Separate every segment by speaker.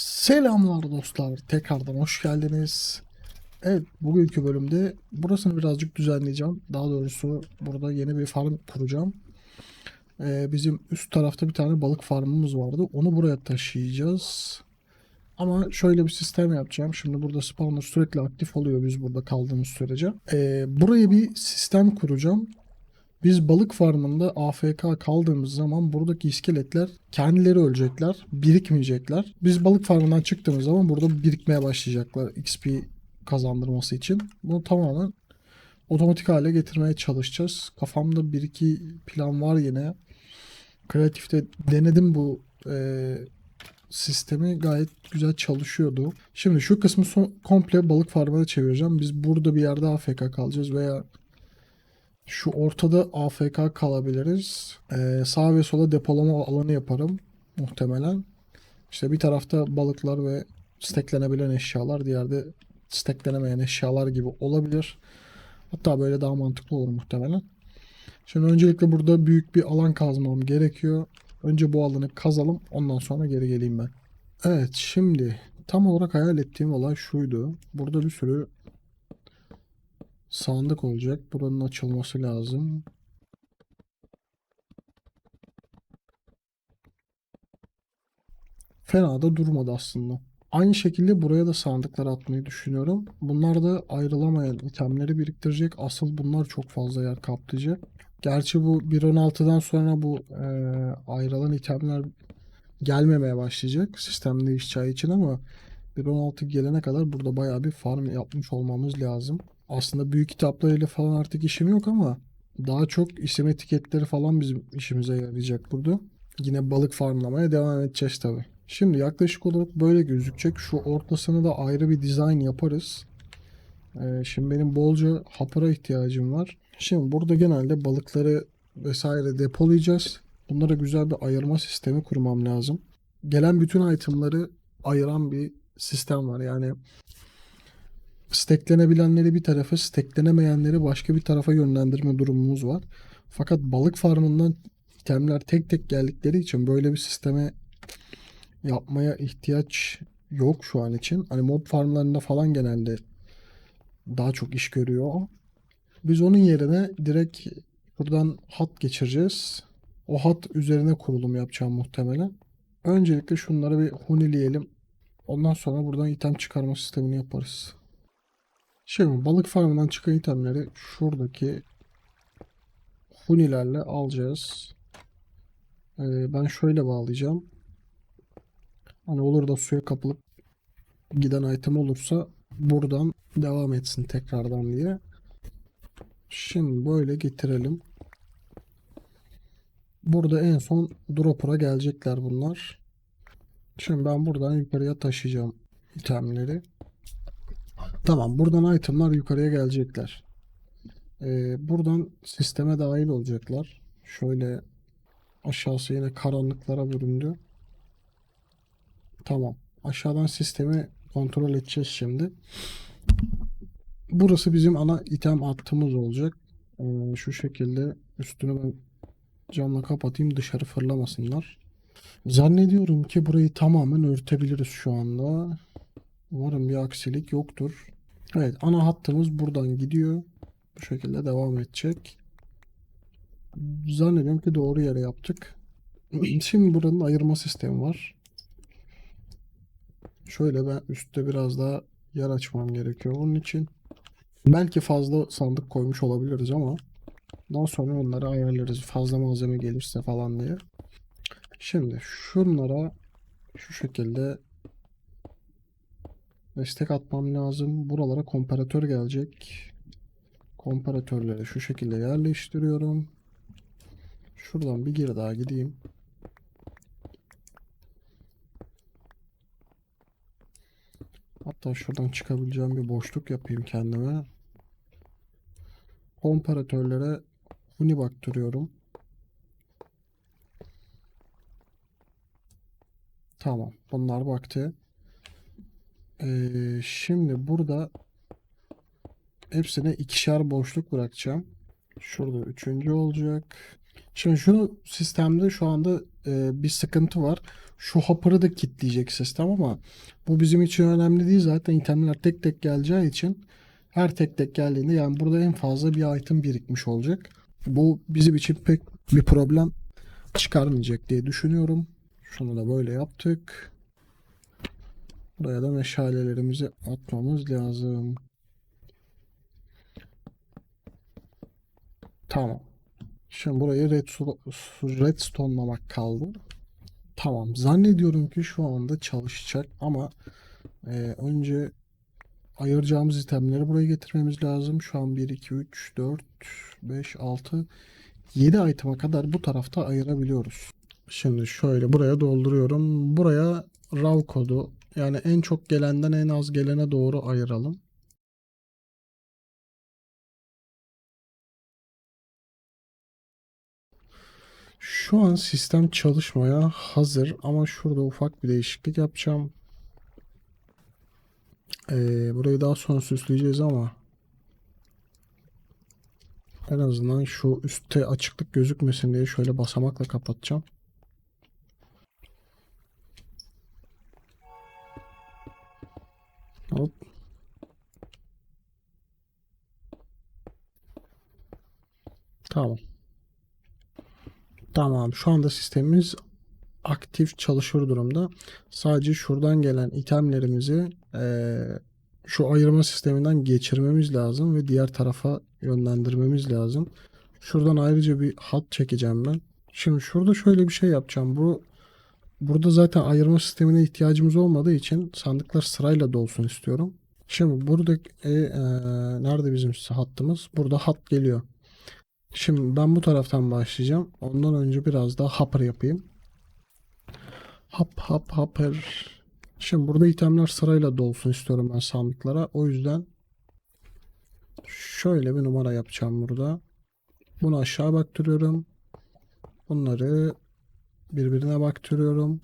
Speaker 1: Selamlar dostlar. Tekrardan hoş geldiniz. Evet, bugünkü bölümde burasını birazcık düzenleyeceğim. Daha doğrusu burada yeni bir farm kuracağım. Ee, bizim üst tarafta bir tane balık farmımız vardı. Onu buraya taşıyacağız. Ama şöyle bir sistem yapacağım. Şimdi burada spawner sürekli aktif oluyor biz burada kaldığımız sürece. Ee, buraya bir sistem kuracağım. Biz balık farmında AFK kaldığımız zaman buradaki iskeletler kendileri ölecekler, birikmeyecekler. Biz balık farmından çıktığımız zaman burada birikmeye başlayacaklar XP kazandırması için. Bunu tamamen otomatik hale getirmeye çalışacağız. Kafamda bir iki plan var yine. Kreatifte denedim bu e, sistemi gayet güzel çalışıyordu. Şimdi şu kısmı son, komple balık farmına çevireceğim. Biz burada bir yerde AFK kalacağız veya şu ortada AFK kalabiliriz. Ee, sağ ve sola depolama alanı yaparım muhtemelen. İşte bir tarafta balıklar ve steklenebilen eşyalar, diğerde steklenemeyen eşyalar gibi olabilir. Hatta böyle daha mantıklı olur muhtemelen. Şimdi öncelikle burada büyük bir alan kazmam gerekiyor. Önce bu alanı kazalım, ondan sonra geri geleyim ben. Evet, şimdi tam olarak hayal ettiğim olay şuydu. Burada bir sürü sandık olacak. Buranın açılması lazım. Fena da durmadı aslında. Aynı şekilde buraya da sandıklar atmayı düşünüyorum. Bunlar da ayrılamayan itemleri biriktirecek. Asıl bunlar çok fazla yer kaplayacak. Gerçi bu 1.16'dan sonra bu e, ayrılan itemler gelmemeye başlayacak sistem değişeceği için ama 1.16 gelene kadar burada bayağı bir farm yapmış olmamız lazım. Aslında büyük kitaplarıyla falan artık işim yok ama daha çok isim etiketleri falan bizim işimize yarayacak burada. Yine balık farmlamaya devam edeceğiz tabi. Şimdi yaklaşık olarak böyle gözükecek. Şu ortasını da ayrı bir dizayn yaparız. Ee, şimdi benim bolca hapıra ihtiyacım var. Şimdi burada genelde balıkları vesaire depolayacağız. Bunlara güzel bir ayırma sistemi kurmam lazım. Gelen bütün itemları ayıran bir sistem var. Yani steklenebilenleri bir tarafa, steklenemeyenleri başka bir tarafa yönlendirme durumumuz var. Fakat balık farmından itemler tek tek geldikleri için böyle bir sisteme yapmaya ihtiyaç yok şu an için. Hani mob farmlarında falan genelde daha çok iş görüyor. Biz onun yerine direkt buradan hat geçireceğiz. O hat üzerine kurulum yapacağım muhtemelen. Öncelikle şunları bir hunileyelim. Ondan sonra buradan item çıkarma sistemini yaparız. Şimdi balık farmından çıkan itemleri şuradaki hunilerle alacağız. Ee, ben şöyle bağlayacağım. Hani olur da suya kapılıp giden item olursa buradan devam etsin tekrardan diye. Şimdi böyle getirelim. Burada en son dropper'a gelecekler bunlar. Şimdi ben buradan yukarıya taşıyacağım itemleri. Tamam buradan itemlar yukarıya gelecekler. Ee, buradan sisteme dahil olacaklar. Şöyle aşağısı yine karanlıklara büründü. Tamam. Aşağıdan sistemi kontrol edeceğiz şimdi. Burası bizim ana item hattımız olacak. Ee, şu şekilde üstünü ben camla kapatayım dışarı fırlamasınlar. Zannediyorum ki burayı tamamen örtebiliriz şu anda. Umarım bir aksilik yoktur. Evet ana hattımız buradan gidiyor. Bu şekilde devam edecek. Zannediyorum ki doğru yere yaptık. Şimdi buranın ayırma sistemi var. Şöyle ben üstte biraz daha yer açmam gerekiyor. Onun için belki fazla sandık koymuş olabiliriz ama daha sonra onları ayarlarız. Fazla malzeme gelirse falan diye. Şimdi şunlara şu şekilde destek atmam lazım. Buralara komparatör gelecek. Komparatörleri şu şekilde yerleştiriyorum. Şuradan bir geri daha gideyim. Hatta şuradan çıkabileceğim bir boşluk yapayım kendime. Komparatörlere huni baktırıyorum. Tamam. Bunlar baktı. Ee, şimdi burada hepsine ikişer boşluk bırakacağım. Şurada üçüncü olacak. Şimdi şu sistemde şu anda e, bir sıkıntı var. Şu hopper'ı da kilitleyecek sistem ama bu bizim için önemli değil. Zaten itemler tek tek geleceği için her tek tek geldiğinde yani burada en fazla bir item birikmiş olacak. Bu bizim için pek bir problem çıkarmayacak diye düşünüyorum. Şunu da böyle yaptık. Buraya da meşalelerimizi atmamız lazım. Tamam. Şimdi burayı redstone, redstone'lamak kaldı. Tamam. Zannediyorum ki şu anda çalışacak ama e, önce ayıracağımız itemleri buraya getirmemiz lazım. Şu an 1, 2, 3, 4, 5, 6, 7 itema kadar bu tarafta ayırabiliyoruz. Şimdi şöyle buraya dolduruyorum. Buraya raw kodu yani en çok gelenden en az gelene doğru ayıralım. Şu an sistem çalışmaya hazır ama şurada ufak bir değişiklik yapacağım. Ee, burayı daha sonra süsleyeceğiz ama en azından şu üstte açıklık gözükmesin diye şöyle basamakla kapatacağım. Hop. Tamam. Tamam. Şu anda sistemimiz aktif çalışır durumda. Sadece şuradan gelen itemlerimizi eee, şu ayırma sisteminden geçirmemiz lazım ve diğer tarafa yönlendirmemiz lazım. Şuradan ayrıca bir hat çekeceğim ben. Şimdi şurada şöyle bir şey yapacağım. Bu burada zaten ayırma sistemine ihtiyacımız olmadığı için sandıklar sırayla dolsun istiyorum. Şimdi burada e, eee, nerede bizim hattımız? Burada hat geliyor. Şimdi ben bu taraftan başlayacağım. Ondan önce biraz daha hopper yapayım. Hop hop hopper. Şimdi burada itemler sırayla dolsun istiyorum ben sandıklara. O yüzden şöyle bir numara yapacağım burada. Bunu aşağı baktırıyorum. Bunları birbirine baktırıyorum.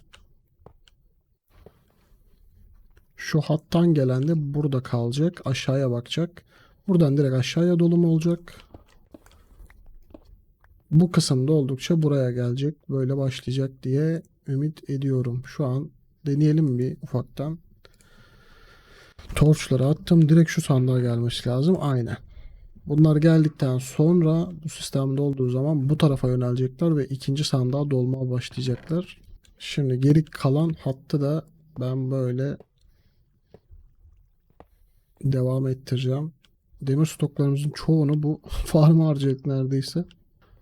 Speaker 1: Şu hattan gelen de burada kalacak. Aşağıya bakacak. Buradan direkt aşağıya dolum olacak. Bu kısımda oldukça buraya gelecek. Böyle başlayacak diye ümit ediyorum. Şu an deneyelim bir ufaktan. Torçları attım. Direkt şu sandığa gelmesi lazım. Aynen. Bunlar geldikten sonra bu sistemde olduğu zaman bu tarafa yönelecekler ve ikinci sandığa dolmaya başlayacaklar. Şimdi geri kalan hattı da ben böyle devam ettireceğim. Demir stoklarımızın çoğunu bu farma harcayacak neredeyse.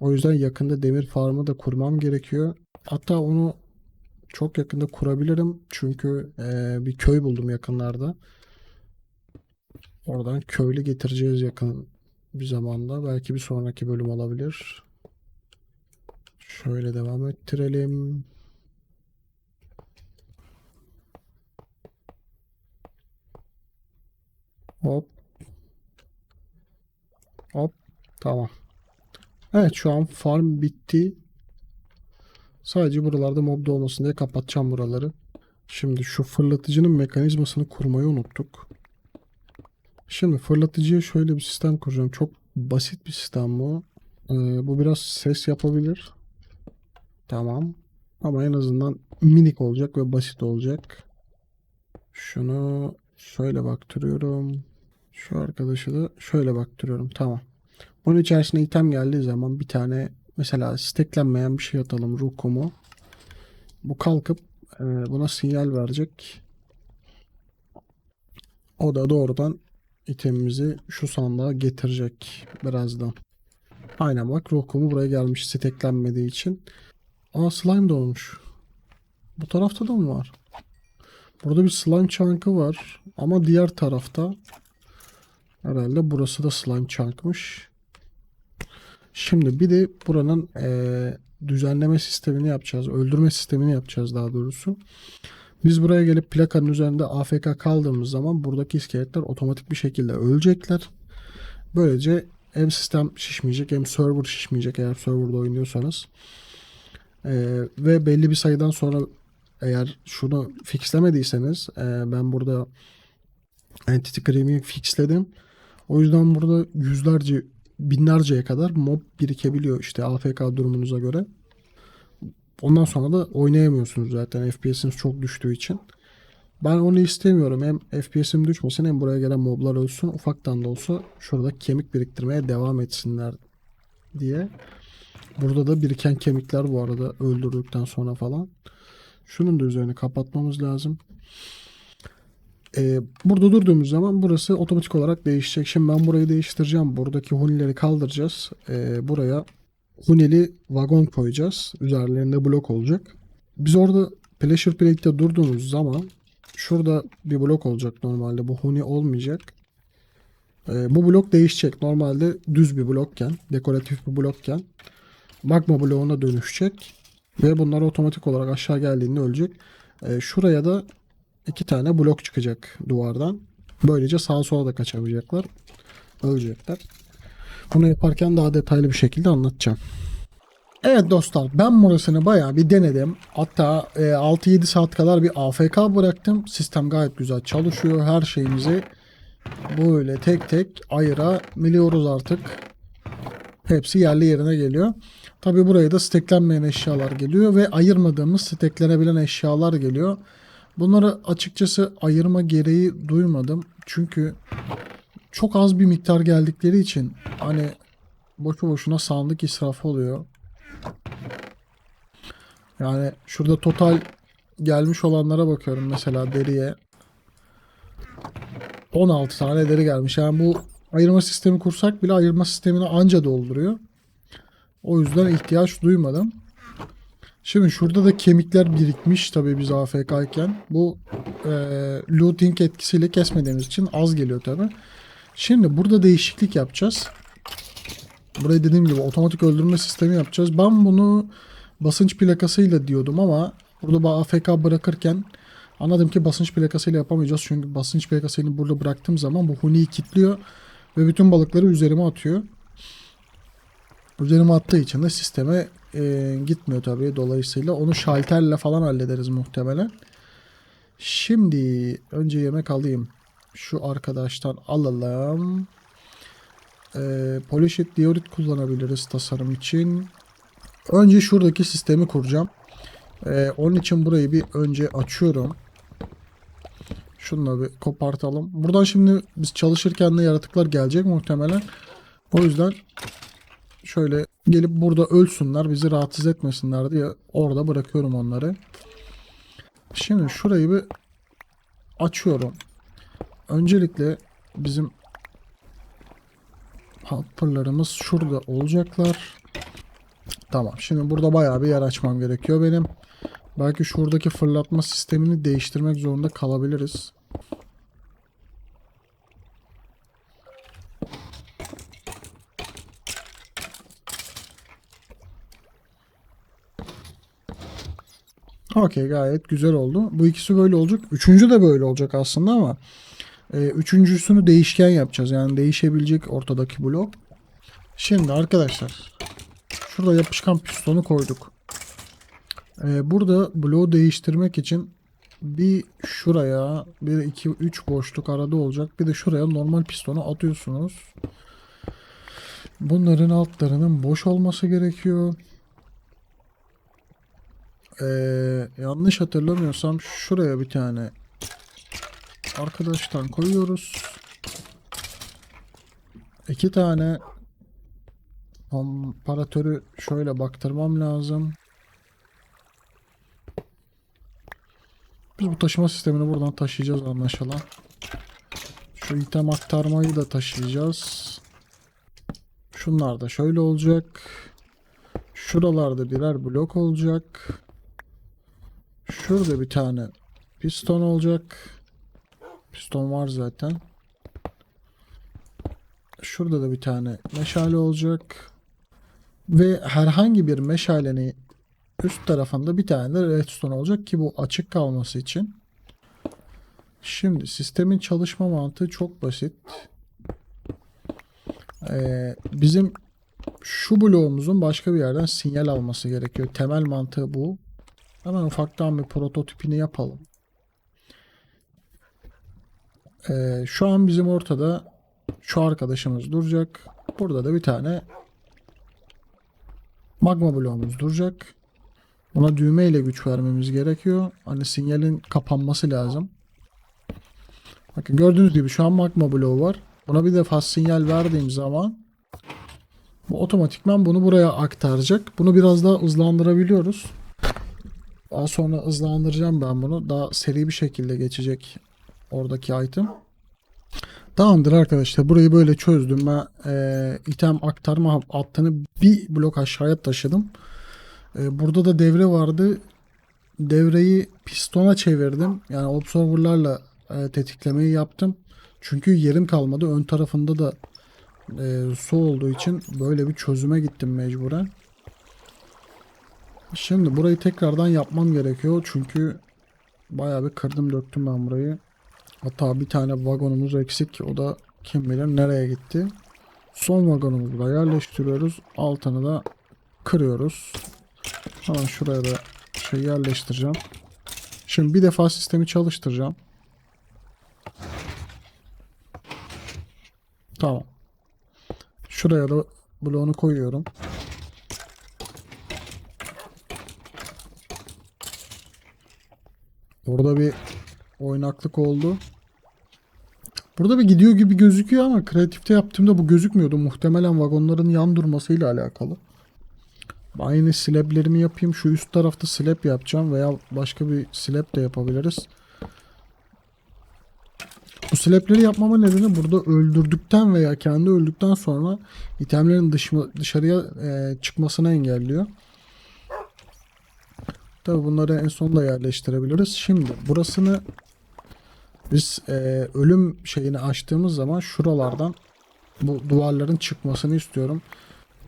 Speaker 1: O yüzden yakında demir farmı da kurmam gerekiyor. Hatta onu çok yakında kurabilirim. Çünkü eee, bir köy buldum yakınlarda. Oradan köylü getireceğiz yakın bir zamanda. Belki bir sonraki bölüm olabilir. Şöyle devam ettirelim. Hop. Hop. Tamam. Evet şu an farm bitti. Sadece buralarda mob olmasın diye kapatacağım buraları. Şimdi şu fırlatıcının mekanizmasını kurmayı unuttuk. Şimdi fırlatıcıya şöyle bir sistem kuracağım. Çok basit bir sistem bu. Ee, bu biraz ses yapabilir. Tamam. Ama en azından minik olacak ve basit olacak. Şunu şöyle baktırıyorum. Şu arkadaşı da şöyle baktırıyorum. Tamam. Bunun içerisine item geldiği zaman bir tane mesela steklenmeyen bir şey atalım rukumu. Bu kalkıp e, buna sinyal verecek. O da doğrudan itemimizi şu sandığa getirecek birazdan. Aynen bak rukumu buraya gelmiş steklenmediği için. Aa slime de olmuş. Bu tarafta da mı var? Burada bir slime chunk'ı var. Ama diğer tarafta herhalde burası da slime chunk'mış. Şimdi bir de buranın eee, düzenleme sistemini yapacağız. Öldürme sistemini yapacağız daha doğrusu. Biz buraya gelip plakanın üzerinde AFK kaldığımız zaman buradaki iskeletler otomatik bir şekilde ölecekler. Böylece hem sistem şişmeyecek hem server şişmeyecek eğer serverda oynuyorsanız. Eee, ve belli bir sayıdan sonra eğer şunu fixlemediyseniz eee, ben burada Entity Cream'i fixledim. O yüzden burada yüzlerce binlerceye kadar mob birikebiliyor işte AFK durumunuza göre. Ondan sonra da oynayamıyorsunuz zaten FPS'iniz çok düştüğü için. Ben onu istemiyorum. Hem FPS'im düşmesin hem buraya gelen moblar ölsün. Ufaktan da olsa şurada kemik biriktirmeye devam etsinler diye. Burada da biriken kemikler bu arada öldürdükten sonra falan. Şunun da üzerini kapatmamız lazım. Ee, burada durduğumuz zaman burası otomatik olarak değişecek. Şimdi ben burayı değiştireceğim. Buradaki hunileri kaldıracağız. Ee, buraya huneli vagon koyacağız. Üzerlerinde blok olacak. Biz orada Pleasure Plate'de durduğumuz zaman şurada bir blok olacak normalde. Bu huni olmayacak. Ee, bu blok değişecek. Normalde düz bir blokken, dekoratif bir blokken magma bloğuna dönüşecek. Ve bunlar otomatik olarak aşağı geldiğinde ölecek. Ee, şuraya da iki tane blok çıkacak duvardan. Böylece sağa sola da kaçamayacaklar. Ölecekler. Bunu yaparken daha detaylı bir şekilde anlatacağım. Evet dostlar ben burasını bayağı bir denedim. Hatta e, 6-7 saat kadar bir AFK bıraktım. Sistem gayet güzel çalışıyor. Her şeyimizi böyle tek tek ayırabiliyoruz artık. Hepsi yerli yerine geliyor. Tabi buraya da steklenmeyen eşyalar geliyor ve ayırmadığımız steklenebilen eşyalar geliyor. Bunları açıkçası ayırma gereği duymadım. Çünkü çok az bir miktar geldikleri için hani boşu boşuna sandık israfı oluyor. Yani şurada total gelmiş olanlara bakıyorum mesela deriye. 16 tane deri gelmiş. Yani bu ayırma sistemi kursak bile ayırma sistemini anca dolduruyor. O yüzden ihtiyaç duymadım. Şimdi şurada da kemikler birikmiş tabii biz AFK iken. Bu e, looting etkisiyle kesmediğimiz için az geliyor tabii. Şimdi burada değişiklik yapacağız. Burayı dediğim gibi otomatik öldürme sistemi yapacağız. Ben bunu basınç plakasıyla diyordum ama burada AFK bırakırken anladım ki basınç plakasıyla yapamayacağız. Çünkü basınç plakasını burada bıraktığım zaman bu huniyi kilitliyor ve bütün balıkları üzerime atıyor. Üzerime attığı için de sisteme e, gitmiyor tabii. Dolayısıyla onu şalterle falan hallederiz muhtemelen. Şimdi önce yemek alayım. Şu arkadaştan alalım. E, Polished diorit kullanabiliriz tasarım için. Önce şuradaki sistemi kuracağım. E, onun için burayı bir önce açıyorum. Şunu da bir kopartalım. Buradan şimdi biz çalışırken de yaratıklar gelecek muhtemelen. O yüzden şöyle gelip burada ölsünler bizi rahatsız etmesinler diye orada bırakıyorum onları. Şimdi şurayı bir açıyorum. Öncelikle bizim hopperlarımız şurada olacaklar. Tamam. Şimdi burada bayağı bir yer açmam gerekiyor benim. Belki şuradaki fırlatma sistemini değiştirmek zorunda kalabiliriz. Okey gayet güzel oldu. Bu ikisi böyle olacak. Üçüncü de böyle olacak aslında ama e, üçüncüsünü değişken yapacağız. Yani değişebilecek ortadaki blok. Şimdi arkadaşlar şurada yapışkan pistonu koyduk. E, burada bloğu değiştirmek için bir şuraya bir iki üç boşluk arada olacak. Bir de şuraya normal pistonu atıyorsunuz. Bunların altlarının boş olması gerekiyor. Ee, yanlış hatırlamıyorsam şuraya bir tane arkadaştan koyuyoruz. İki tane komparatörü şöyle baktırmam lazım. Biz bu taşıma sistemini buradan taşıyacağız anlaşılan. Şu item aktarmayı da taşıyacağız. Şunlar da şöyle olacak. Şuralarda birer blok olacak. Şurada bir tane piston olacak. Piston var zaten. Şurada da bir tane meşale olacak. Ve herhangi bir meşalenin üst tarafında bir tane de redstone olacak ki bu açık kalması için. Şimdi sistemin çalışma mantığı çok basit. Ee, bizim şu bloğumuzun başka bir yerden sinyal alması gerekiyor. Temel mantığı bu. Hemen ufaktan bir prototipini yapalım. Ee, şu an bizim ortada şu arkadaşımız duracak. Burada da bir tane magma bloğumuz duracak. Buna düğme ile güç vermemiz gerekiyor. Hani sinyalin kapanması lazım. Bakın gördüğünüz gibi şu an magma bloğu var. Buna bir defa sinyal verdiğim zaman bu otomatikman bunu buraya aktaracak. Bunu biraz daha hızlandırabiliyoruz. Daha sonra hızlandıracağım ben bunu. Daha seri bir şekilde geçecek oradaki item. Tamamdır arkadaşlar. Burayı böyle çözdüm. Ben e, item aktarma hattını bir blok aşağıya taşıdım. E, burada da devre vardı. Devreyi pistona çevirdim. Yani observerlarla e, tetiklemeyi yaptım. Çünkü yerim kalmadı. Ön tarafında da e, su olduğu için böyle bir çözüme gittim mecburen. Şimdi burayı tekrardan yapmam gerekiyor. Çünkü bayağı bir kırdım döktüm ben burayı. Hatta bir tane vagonumuz eksik. O da kim bilir nereye gitti. Son vagonumuzu da yerleştiriyoruz. Altını da kırıyoruz. Hemen şuraya da şey yerleştireceğim. Şimdi bir defa sistemi çalıştıracağım. Tamam. Şuraya da bloğunu koyuyorum. Orada bir oynaklık oldu. Burada bir gidiyor gibi gözüküyor ama kreatifte yaptığımda bu gözükmüyordu. Muhtemelen vagonların yan durmasıyla alakalı. Aynı slablerimi yapayım. Şu üst tarafta slab yapacağım veya başka bir slab de yapabiliriz. Bu slableri yapmama nedeni burada öldürdükten veya kendi öldükten sonra itemlerin dışarıya e, çıkmasını engelliyor. Tabi bunları en sonunda yerleştirebiliriz. Şimdi burasını biz e, ölüm şeyini açtığımız zaman şuralardan bu duvarların çıkmasını istiyorum.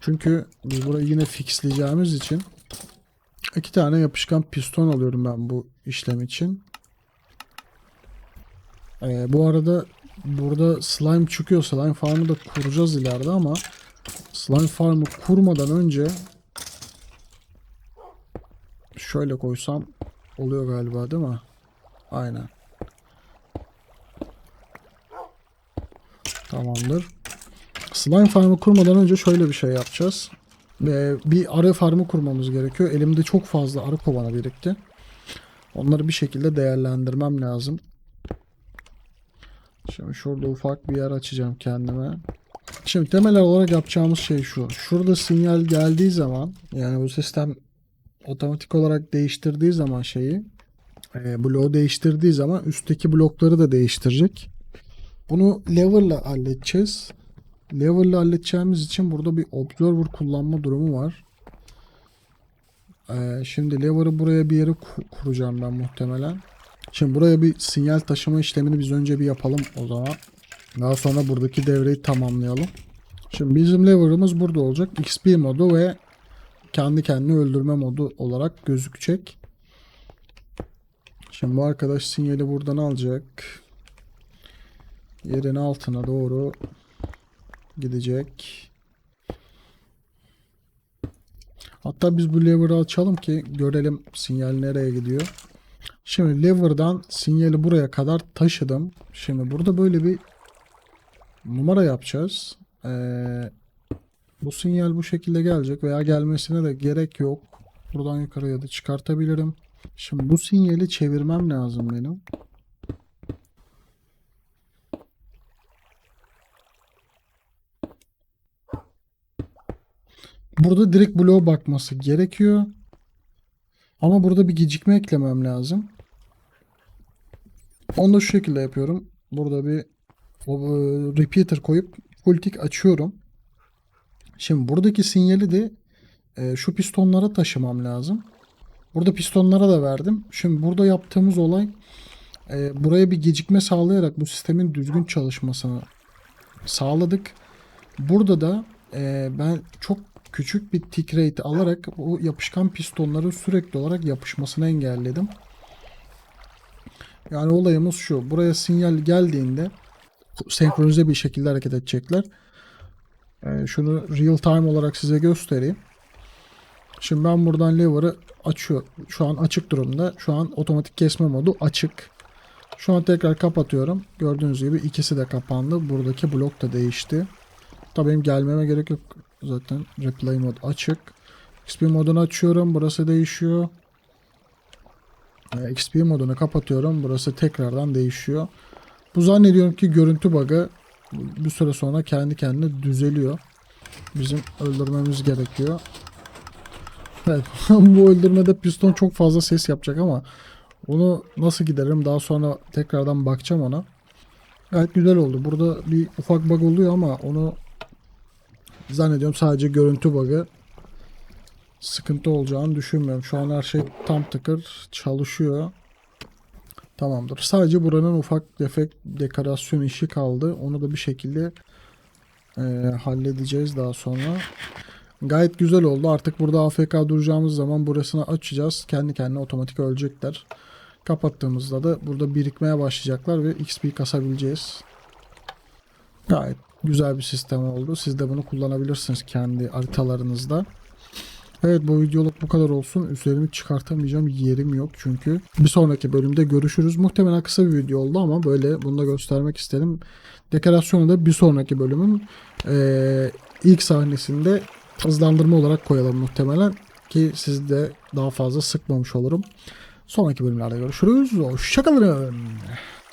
Speaker 1: Çünkü biz burayı yine fixleyeceğimiz için iki tane yapışkan piston alıyorum ben bu işlem için. E, bu arada burada slime çıkıyor. Slime farmı da kuracağız ileride ama slime farmı kurmadan önce şöyle koysam oluyor galiba değil mi? Aynen. Tamamdır. Slime farmı kurmadan önce şöyle bir şey yapacağız. Ee, bir arı farmı kurmamız gerekiyor. Elimde çok fazla arı kovanı birikti. Onları bir şekilde değerlendirmem lazım. Şimdi şurada ufak bir yer açacağım kendime. Şimdi temel olarak yapacağımız şey şu. Şurada sinyal geldiği zaman yani bu sistem otomatik olarak değiştirdiği zaman şeyi e, bloğu değiştirdiği zaman üstteki blokları da değiştirecek. Bunu lever'la halledeceğiz. Lever'la halledeceğimiz için burada bir observer kullanma durumu var. Ee, şimdi lever'ı buraya bir yere ku- kuracağım ben muhtemelen. Şimdi buraya bir sinyal taşıma işlemini biz önce bir yapalım o zaman. Daha sonra buradaki devreyi tamamlayalım. Şimdi bizim lever'ımız burada olacak. XP modu ve kendi kendini öldürme modu olarak gözükecek. Şimdi bu arkadaş sinyali buradan alacak. Yerin altına doğru gidecek. Hatta biz bu lever'ı açalım ki görelim sinyal nereye gidiyor. Şimdi lever'dan sinyali buraya kadar taşıdım. Şimdi burada böyle bir numara yapacağız. Ee, bu sinyal bu şekilde gelecek veya gelmesine de gerek yok. Buradan yukarıya da çıkartabilirim. Şimdi bu sinyali çevirmem lazım benim. Burada direkt bloğa bakması gerekiyor. Ama burada bir gecikme eklemem lazım. Onu da şu şekilde yapıyorum. Burada bir e, repeater koyup full tick açıyorum. Şimdi buradaki sinyali de e, şu pistonlara taşımam lazım. Burada pistonlara da verdim. Şimdi burada yaptığımız olay e, buraya bir gecikme sağlayarak bu sistemin düzgün çalışmasını sağladık. Burada da ben çok küçük bir tick rate alarak bu yapışkan pistonların sürekli olarak yapışmasını engelledim. Yani olayımız şu. Buraya sinyal geldiğinde senkronize bir şekilde hareket edecekler. Ee, şunu real time olarak size göstereyim. Şimdi ben buradan lever'ı açıyor. Şu an açık durumda. Şu an otomatik kesme modu açık. Şu an tekrar kapatıyorum. Gördüğünüz gibi ikisi de kapandı. Buradaki blok da değişti. Tabii benim gelmeme gerek yok. Zaten replay mod açık. XP modunu açıyorum. Burası değişiyor. E, XP modunu kapatıyorum. Burası tekrardan değişiyor. Bu zannediyorum ki görüntü bug'ı bir süre sonra kendi kendine düzeliyor. Bizim öldürmemiz gerekiyor. Evet, bu öldürmede piston çok fazla ses yapacak ama onu nasıl giderim daha sonra tekrardan bakacağım ona. Evet güzel oldu. Burada bir ufak bug oluyor ama onu zannediyorum sadece görüntü bug'ı. Sıkıntı olacağını düşünmüyorum. Şu an her şey tam tıkır çalışıyor. Tamamdır. Sadece buranın ufak defekt dekorasyon işi kaldı. Onu da bir şekilde e, halledeceğiz daha sonra. Gayet güzel oldu. Artık burada AFK duracağımız zaman burasını açacağız. Kendi kendine otomatik ölecekler. Kapattığımızda da burada birikmeye başlayacaklar ve XP kasabileceğiz. Gayet güzel bir sistem oldu. Siz de bunu kullanabilirsiniz kendi haritalarınızda. Evet bu videoluk bu kadar olsun. Üzerimi çıkartamayacağım yerim yok çünkü. Bir sonraki bölümde görüşürüz. Muhtemelen kısa bir video oldu ama böyle bunu da göstermek istedim. Dekorasyonu da bir sonraki bölümün eee, ilk sahnesinde hızlandırma olarak koyalım muhtemelen. Ki siz de daha fazla sıkmamış olurum. Sonraki bölümlerde görüşürüz. Hoşçakalın.